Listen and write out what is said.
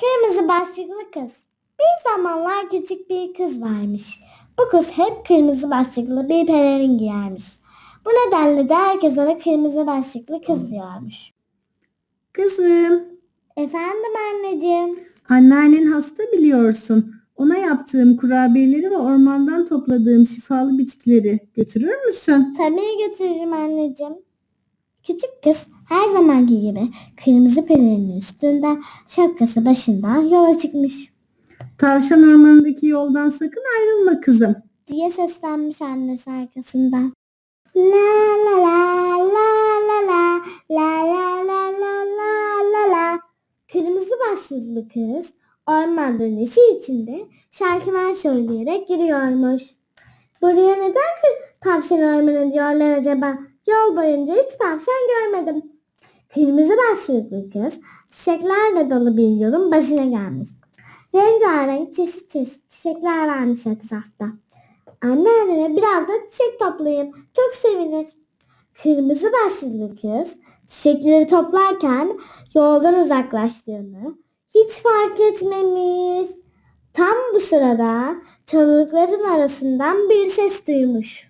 Kırmızı başlıklı kız. Bir zamanlar küçük bir kız varmış. Bu kız hep kırmızı başlıklı bir pelerin giyermiş. Bu nedenle de herkes ona kırmızı başlıklı kız diyormuş. Kızım, Efendim anneciğim. anneannen hasta biliyorsun. Ona yaptığım kurabiyeleri ve ormandan topladığım şifalı bitkileri götürür müsün? Tabii götürürüm anneciğim. Küçük kız her zamanki gibi kırmızı pelerinin üstünde şapkası başından yola çıkmış Tavşan ormanındaki yoldan sakın ayrılma kızım. diye seslenmiş annesi arkasından. La la la la la la la la la la la la la Kırmızı başlıklı kız ormanda neşe içinde şarkılar söyleyerek yürüyormuş. Buraya neden tavşan ormanı diyorlar acaba? Yol boyunca hiç tavşan görmedim. Kırmızı başlıklı kız çiçeklerle dolu bir yolun başına gelmiş. Rengarenk çeşit çeşit çiçekler varmış etrafta. Anneanneme biraz da çiçek toplayın. Çok sevinir. Kırmızı başlıklı kız çiçekleri toplarken yoldan uzaklaştığını hiç fark etmemiş. Tam bu sırada çalılıkların arasından bir ses duymuş.